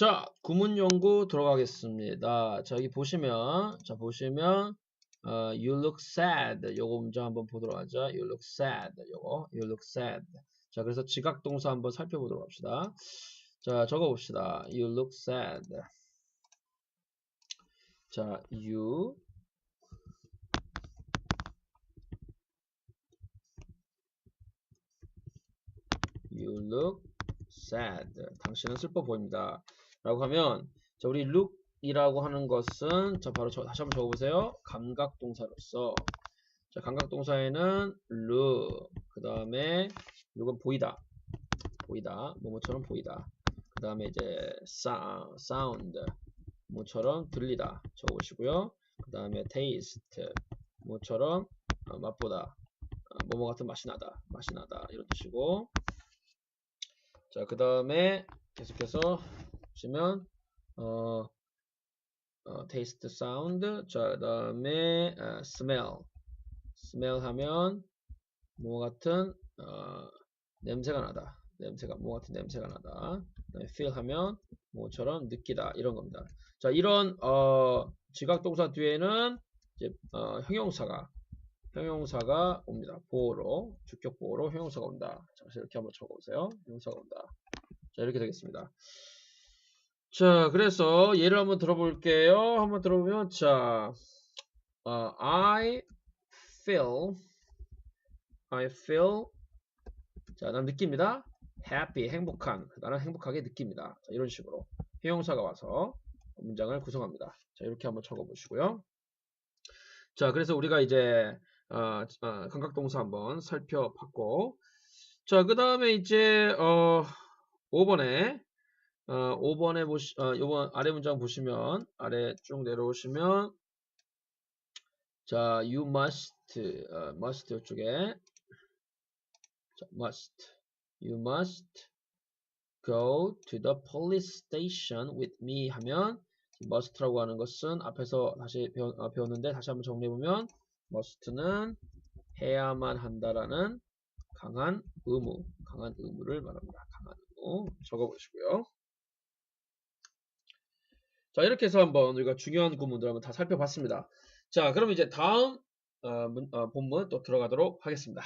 자, 구문 연구 들어가겠습니다. 자, 여기 보시면, 자, 보시면, 어, you look sad. 요거 문장 한번 보도록 하죠. you look sad. 요거, you look sad. 자, 그래서 지각 동사 한번 살펴보도록 합시다. 자, 적어 봅시다. you look sad. 자, you you look sad. 당신은 슬퍼 보입니다. 라고 하면 자 우리 look이라고 하는 것은 자 바로 저, 다시 한번 적어보세요. 감각동사로서. 자 감각동사에는 look 그 다음에 이건 보이다. 보이다. 뭐뭐처럼 보이다. 그 다음에 이제 sound 뭐처럼 들리다. 적어보시고요. 그 다음에 taste 뭐처럼 어, 맛보다. 어, 뭐뭐 같은 맛이 나다. 맛이 나다. 이런 뜻이고. 자, 그 다음에 계속해서 보시면 어, 어 taste, sound. 자, 그 다음에 어, smell. smell 하면 뭐 같은 어, 냄새가 나다. 냄새가 뭐 같은 냄새가 나다. 그다음에 feel 하면 뭐처럼 느끼다 이런 겁니다. 자, 이런 어, 지각동사 뒤에는 이제 어, 형용사가 형용사가 옵니다. 보호로, 주격 보호로 형용사가 온다. 자, 이렇게 한번 적어보세요. 형용사가 온다. 자, 이렇게 되겠습니다. 자, 그래서 예를 한번 들어볼게요. 한번 들어보면, 자, 어, I feel, I feel, 자, 난 느낍니다. happy, 행복한. 나는 행복하게 느낍니다. 자, 이런 식으로 형용사가 와서 문장을 구성합니다. 자, 이렇게 한번 적어보시고요. 자, 그래서 우리가 이제 어, 어, 감각동사 한번 살펴봤고 자, 그 다음에 이제 어, 5번에 어, 5번에 보시 어, 요번 아래 문장 보시면 아래 쭉 내려오시면 자, you must 어, must 이쪽에 자, must you must go to the police station with me 하면 must라고 하는 것은 앞에서 다시 배웠, 어, 배웠는데 다시 한번 정리해보면 must는 해야만 한다라는 강한 의무, 강한 의무를 말합니다. 강한 의무 적어보시고요. 자 이렇게 해서 한번 우리가 중요한 구문들 한번 다 살펴봤습니다. 자 그럼 이제 다음 어, 문, 어, 본문 또 들어가도록 하겠습니다.